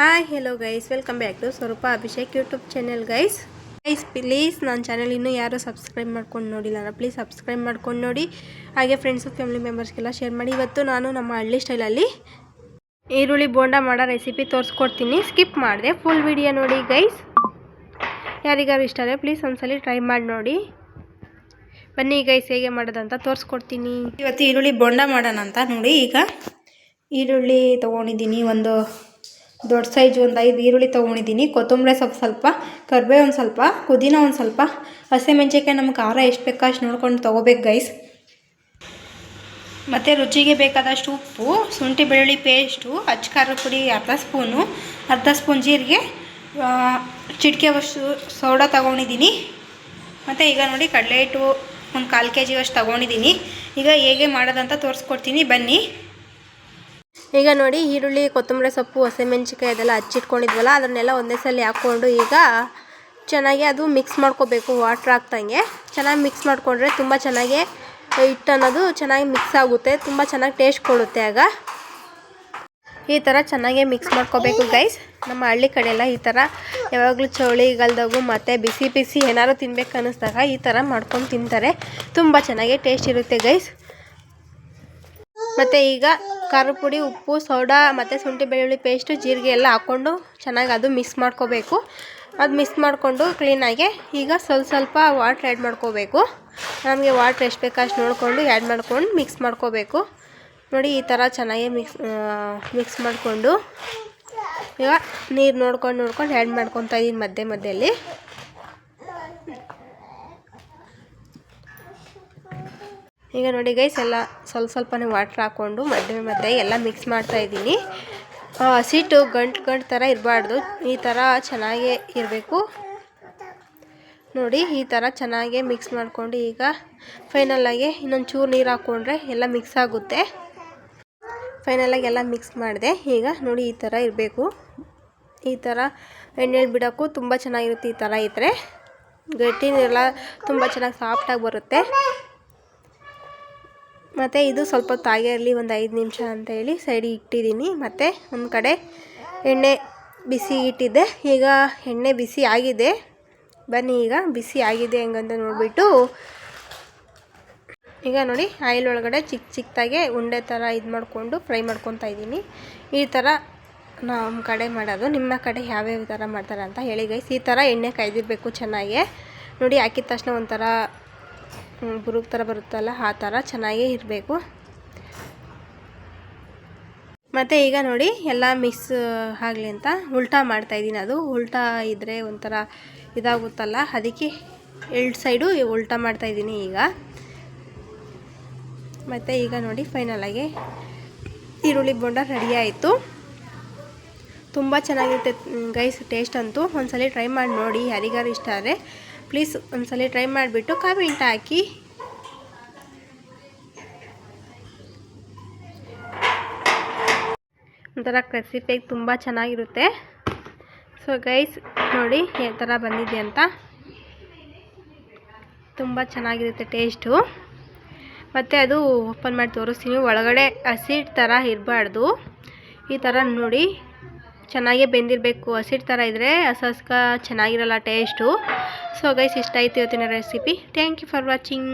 Hi hello guys welcome back to Swaroopa Abhishek YouTube channel guys guys please ನನ್ನ channel ಇನ್ನೂ ಯಾರು subscribe ಮಾಡ್ಕೊಂಡು ನೋಡಿಲ್ಲ ಪ್ಲೀಸ್ ಸಬ್ಸ್ಕ್ರೈಬ್ ಮಾಡ್ಕೊಂಡು ನೋಡಿ. ಹಾಗೆ ಫ್ರೆಂಡ್ಸು ಫ್ಯಾಮಿಲಿ ಮೆಂಬರ್ಸ್ಗೆಲ್ಲ ಶೇರ್ ಮಾಡಿ. ಇವತ್ತು ನಾನು ನಮ್ಮ ಹಳ್ಳಿ ಸ್ಟೈಲಲ್ಲಿ ಈರುಳ್ಳಿ ಬೋಂಡ ಮಾಡೋ ರೆಸಿಪಿ ತೋರಿಸ್ಕೊಡ್ತೀನಿ. ಸ್ಕಿಪ್ ಮಾಡಿದೆ. ಫುಲ್ ವಿಡಿಯೋ ನೋಡಿ ಗೈಸ್ ಯಾರಿಗಾರು ಇಷ್ಟ ಆದರೆ ಪ್ಲೀಸ್ ಒಂದ್ಸಲಿ ಟ್ರೈ ಮಾಡಿ ನೋಡಿ. ಬನ್ನಿ ಗೈಸ್ ಹೇಗೆ ಮಾಡೋದಂತ ತೋರಿಸ್ಕೊಡ್ತೀನಿ. ಇವತ್ತು ಈರುಳ್ಳಿ ಬೋಂಡ ಮಾಡೋಣ ಅಂತ ನೋಡಿ ಈಗ. ಈರುಳ್ಳಿ ತೊಗೊಂಡಿದ್ದೀನಿ ಒಂದು ದೊಡ್ಡ ಸೈಜ್ ಒಂದು ಐದು ಈರುಳ್ಳಿ ತೊಗೊಂಡಿದ್ದೀನಿ ಕೊತ್ತಂಬರಿ ಸ್ವಲ್ಪ ಸ್ವಲ್ಪ, ಕರ್ಬೇವು ಒಂದು ಸ್ವಲ್ಪ, ಪುದೀನ ಒಂದು ಸ್ವಲ್ಪ. ಹಸಿಮೆಣ್ಸಿನ್ಕಾಯಿ ನಮ್ಗೆ ಖಾರ ಎಷ್ಟು ಬೇಕೋ ಅಷ್ಟು ನೋಡ್ಕೊಂಡು ತೊಗೋಬೇಕು ಗೈಸ್ ಮತ್ತು ರುಚಿಗೆ ಬೇಕಾದಷ್ಟು ಉಪ್ಪು, ಶುಂಠಿ, ಬೆಳ್ಳುಳ್ಳಿ ಪೇಸ್ಟು ಅಚ್ಚ ಪುಡಿ ಅರ್ಧ ಸ್ಪೂನು, ಅರ್ಧ ಸ್ಪೂನ್ ಜೀರಿಗೆ ಚಿಟಿಕೆ ವಸ್ತು ಸೋಡಾ ತೊಗೊಂಡಿದ್ದೀನಿ ಮತ್ತು ಈಗ ನೋಡಿ ಕಡಲೆ ಹಿಟ್ಟು ಒಂದು ಕಾಲು ಕೆ ಜಿ ಅಷ್ಟು ತೊಗೊಂಡಿದ್ದೀನಿ ಈಗ ಹೇಗೆ ಮಾಡೋದಂತ ತೋರಿಸ್ಕೊಡ್ತೀನಿ. ಬನ್ನಿ. ಈಗ ನೋಡಿ ಈರುಳ್ಳಿ, ಕೊತ್ತಂಬರಿ ಸೊಪ್ಪು ಹಸಿಮೆಣ್ಸಿಕಾಯಿ ಅದೆಲ್ಲ ಹಚ್ಚಿಟ್ಕೊಂಡಿದ್ವಲ್ಲ, ಅದನ್ನೆಲ್ಲ ಒಂದೇ ಸಲ ಹಾಕ್ಕೊಂಡು ಈಗ ಚೆನ್ನಾಗಿ ಅದು ಮಿಕ್ಸ್ ಮಾಡ್ಕೋಬೇಕು ವಾಟ್ರ್ ಹಾಕ್ದಂಗೆ. ಚೆನ್ನಾಗಿ ಮಿಕ್ಸ್ ಮಾಡಿಕೊಂಡ್ರೆ ತುಂಬ ಚೆನ್ನಾಗಿ ಹಿಟ್ಟು ಅನ್ನೋದು ಚೆನ್ನಾಗಿ ಮಿಕ್ಸ್ ಆಗುತ್ತೆ, ತುಂಬ ಚೆನ್ನಾಗಿ ಟೇಸ್ಟ್ ಕೊಡುತ್ತೆ ಆಗ. ಈ ಥರ ಚೆನ್ನಾಗಿ ಮಿಕ್ಸ್ ಮಾಡ್ಕೋಬೇಕು ಗೈಸ್ ನಮ್ಮ ಹಳ್ಳಿ ಕಡೆ ಎಲ್ಲ ಈ ಥರ ಯಾವಾಗಲೂ ಚೌಳಿಗಾಲದಾಗು ಮತ್ತು ಬಿಸಿ ಬಿಸಿ ಏನಾದ್ರು ತಿನ್ಬೇಕು ಅನ್ನಿಸ್ದಾಗ ಈ ಥರ ಮಾಡ್ಕೊಂಡು ತಿಂತಾರೆ. ತುಂಬ ಚೆನ್ನಾಗಿ ಟೇಸ್ಟ್ ಇರುತ್ತೆ ಗೈಸ್ ಮತ್ತು ಈಗ ಖಾರದ ಪುಡಿ, ಉಪ್ಪು, ಸೋಡಾ, ಮತ್ತು ಶುಂಠಿ ಬೆಳ್ಳುಳ್ಳಿ ಪೇಸ್ಟು ಜೀರಿಗೆ ಎಲ್ಲ ಹಾಕ್ಕೊಂಡು ಚೆನ್ನಾಗಿ ಅದು ಮಿಕ್ಸ್ ಮಾಡ್ಕೋಬೇಕು. ಅದು ಮಿಕ್ಸ್ ಮಾಡಿಕೊಂಡು ಕ್ಲೀನಾಗಿ ಈಗ ಸ್ವಲ್ಪ ಸ್ವಲ್ಪ ವಾಟ್ರ್ ಆ್ಯಡ್ ಮಾಡ್ಕೋಬೇಕು. ನಮಗೆ ವಾಟ್ರ್ ಎಷ್ಟು ಬೇಕು ಅಷ್ಟು ನೋಡಿಕೊಂಡು ಆ್ಯಡ್ ಮಾಡ್ಕೊಂಡು ಮಿಕ್ಸ್ ಮಾಡ್ಕೋಬೇಕು. ನೋಡಿ ಈ ಥರ ಚೆನ್ನಾಗಿ ಮಿಕ್ಸ್ ಮಿಕ್ಸ್ ಮಾಡಿಕೊಂಡು ಈಗ ನೀರು ನೋಡ್ಕೊಂಡು ನೋಡ್ಕೊಂಡು ಆ್ಯಡ್ ಮಾಡ್ಕೊತಾ ಇದ್ದೀನಿ ಮಧ್ಯೆ ಮಧ್ಯೆಯಲ್ಲಿ ಈಗ ನೋಡಿ ಗೈಸ್ ಎಲ್ಲ ಸ್ವಲ್ಪ ಸ್ವಲ್ಪನೇ ವಾಟ್ರ್ ಹಾಕ್ಕೊಂಡು ಮಧ್ಯೆ ಮಧ್ಯೆ ಎಲ್ಲ ಮಿಕ್ಸ್ ಮಾಡ್ತಾ ಇದ್ದೀನಿ. ಹಸಿಟ್ಟು ಗಂಟು ಗಂಟು ಥರ ಇರಬಾರ್ದು. ಈ ಥರ ಚೆನ್ನಾಗೇ ಇರಬೇಕು. ನೋಡಿ, ಈ ಥರ ಚೆನ್ನಾಗೇ ಮಿಕ್ಸ್ ಮಾಡಿಕೊಂಡು ಈಗ ಫೈನಲಾಗಿ ಇನ್ನೊಂದು ಚೂರು ನೀರು ಹಾಕ್ಕೊಂಡ್ರೆ ಎಲ್ಲ ಮಿಕ್ಸ್ ಆಗುತ್ತೆ. ಫೈನಲಾಗಿ ಎಲ್ಲ ಮಿಕ್ಸ್ ಮಾಡಿದೆ. ಈಗ ನೋಡಿ ಈ ಥರ ಇರಬೇಕು. ಈ ಥರ ಎಣ್ಣೆಲಿ ಬಿಡೋಕ್ಕೂ ತುಂಬ ಚೆನ್ನಾಗಿರುತ್ತೆ ಈ ಥರ ಇದ್ದರೆ ಗಟ್ಟಿನೆಲ್ಲ ತುಂಬ ಚೆನ್ನಾಗಿ ಸಾಫ್ಟಾಗಿ ಬರುತ್ತೆ. ಮತ್ತು ಇದು ಸ್ವಲ್ಪ ತಾಗೆ ಇರಲಿ ಒಂದು ಐದು ನಿಮಿಷ ಅಂತ ಹೇಳಿ ಸೈಡಿಗೆ ಇಟ್ಟಿದ್ದೀನಿ. ಮತ್ತು ಒಂದು ಕಡೆ ಎಣ್ಣೆ ಬಿಸಿ ಇಟ್ಟಿದ್ದೆ. ಈಗ ಎಣ್ಣೆ ಬಿಸಿ ಆಗಿದೆ. ಬನ್ನಿ ಈಗ, ಬಿಸಿ ಆಗಿದೆ ಹೆಂಗಂತ ನೋಡಿಬಿಟ್ಟು. ಈಗ ನೋಡಿ, ಆಯಿಲ್ ಒಳಗಡೆ ಚಿಕ್ಕ ಚಿಕ್ಕದಾಗೆ ಉಂಡೆ ಥರ ಇದು ಮಾಡಿಕೊಂಡು ಫ್ರೈ ಮಾಡ್ಕೊತಾ ಇದ್ದೀನಿ. ಈ ಥರ ನಮ್ಮ ಕಡೆ ಮಾಡೋದು. ನಿಮ್ಮ ಕಡೆ ಯಾವ್ಯಾವ ಥರ ಮಾಡ್ತಾರೆ ಅಂತ ಹೇಳಿ ಗೈಸ್ ಈ ಥರ ಎಣ್ಣೆ ಕಾಯ್ದಿರಬೇಕು ಚೆನ್ನಾಗಿ. ನೋಡಿ, ಹಾಕಿದ ತಕ್ಷಣ ಒಂಥರ ಬುರುಗ್ ಥರ ಬರುತ್ತಲ್ಲ ಆ ಥರ ಚೆನ್ನಾಗೇ ಇರಬೇಕು. ಮತ್ತು ಈಗ ನೋಡಿ ಎಲ್ಲ ಮಿಕ್ಸ್ ಆಗಲಿ ಅಂತ ಉಲ್ಟಾ ಮಾಡ್ತಾಯಿದ್ದೀನಿ ಅದು. ಉಲ್ಟಾ ಇದ್ದರೆ ಒಂಥರ ಇದಾಗುತ್ತಲ್ಲ, ಅದಕ್ಕೆ ಎರಡು ಸೈಡು ಉಲ್ಟಾ ಮಾಡ್ತಾಯಿದ್ದೀನಿ ಈಗ. ಮತ್ತು ಈಗ ನೋಡಿ ಫೈನಲಾಗಿ ಈರುಳ್ಳಿ ಬೋಂಡ ರೆಡಿ ಆಯಿತು. ತುಂಬ ಚೆನ್ನಾಗಿರುತ್ತೆ ಗೈಸ್ ಟೇಸ್ಟ್ ಅಂತೂ. ಒಂದ್ಸಲ ಟ್ರೈ ಮಾಡಿ ನೋಡಿ, ಯಾರಿಗಾರು ಇಷ್ಟ ಆದರೆ. ಪ್ಲೀಸ್ ಒಂದ್ಸಲ ಟ್ರೈ ಮಾಡಿಬಿಟ್ಟು ಕಾಮೆಂಟ್ ಹಾಕಿ. ಒಂಥರ ರೆಸಿಪಿಯಾಗಿ ತುಂಬ ಚೆನ್ನಾಗಿರುತ್ತೆ. ಸೊ ಗೈಸ್ ನೋಡಿ ಯಾವ ಥರ ಬಂದಿದೆ ಅಂತ. ತುಂಬ ಚೆನ್ನಾಗಿರುತ್ತೆ ಟೇಸ್ಟು. ಮತ್ತು ಅದು ಓಪನ್ ಮಾಡಿ ತೋರಿಸ್ತೀನಿ, ಒಳಗಡೆ ಹಸಿಟ್ ಥರ ಇರಬಾರ್ದು. ಈ ಥರ ನೋಡಿ ಚೆನ್ನಾಗೇ ಬೆಂದಿರಬೇಕು. ಹಸಿಟ್ಟು ಥರ ಇದ್ದರೆ ಹಸಸ್ಕ ಚೆನ್ನಾಗಿರಲ್ಲ ಟೇಸ್ಟು ಸೊ ಗೈಸ್ ಇಷ್ಟ ಆಯ್ತು ಇವತ್ತಿನ recipe thank you for watching